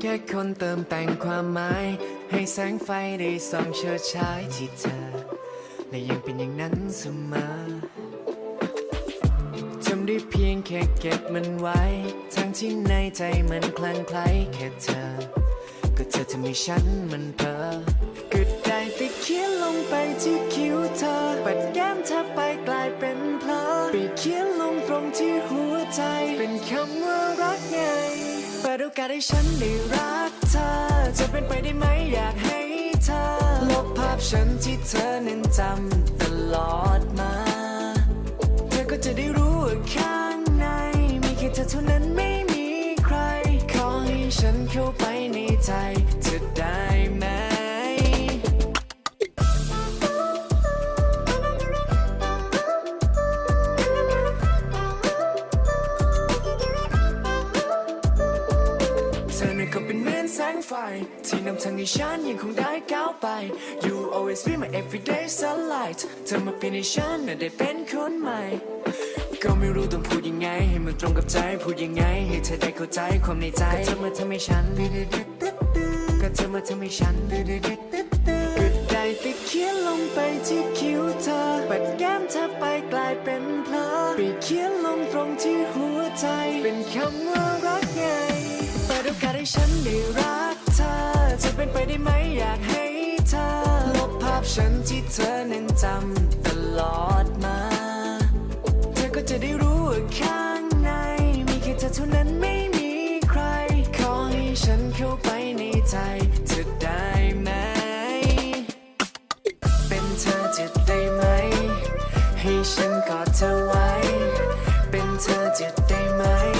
แค่คนเติมแต่งความหมาย ให้แสงไฟได้ส่องเชิดฉายที่เธอ และยังเป็นอย่างนั้นเสมอทำได้เพียงแค่เก็บมันไว้ ทั้งที่ในใจมันคลั่งไคล้แค่เธอ ก็เธอทำให้ฉันมันเพ้อก็ได้แต่เขียนลงไปที่คิ้วเธอ ปัดแก้มเธอไปกลายเป็นเพลอไปเขียนลงตรงที่หัวใจ เป็นคำว่ารักไง ปิดโอกาสให้ฉันได้รักเธอ จะเป็นไปได้ไหมอยากให้เธอ ลบภาพฉันที่เธอนั้นจำตลอดมา เธอก็จะได้รู้ว่าข้างใน มีแค่เธอเท่านั้นไม่มีใคร ขอให้ฉันเข้าไปในใจ ก็เป็นเหมือนแสงไฟ ที่นำทางให้ฉันยังคงได้ก้าวไป You always be my everyday sunlight เธอมาเป็นให้ฉันน่ะได้เป็นคนใหม่ ก็ไม่รู้ต้องพูดยังไง ให้มันตรงกับใจพูดยังไง ให้เธอได้เข้าใจความในใจก็เธอมาทำให้ฉันก็เธอมาทำให้ฉันก็ได้แต่เขียนลงไปที่คิ้วเธอปัดแก้มเธอไปกลายเป็นเพลอไปเขียนลงตรงที่หัวใจเป็นคำว่า ฉันได้รักเธอ จะเป็นไปได้ไหมอยากให้เธอ ลบภาพฉันที่เธอนั้นจำตลอดมา เธอก็จะได้รู้ว่าข้างใน มีแค่เธอเท่านั้นไม่มีใคร ขอให้ฉันเข้าไปในใจเธอได้ไหม เป็นเธอจะได้ไหม ให้ฉันกอดเธอไว้ เป็นเธอจะได้ไหม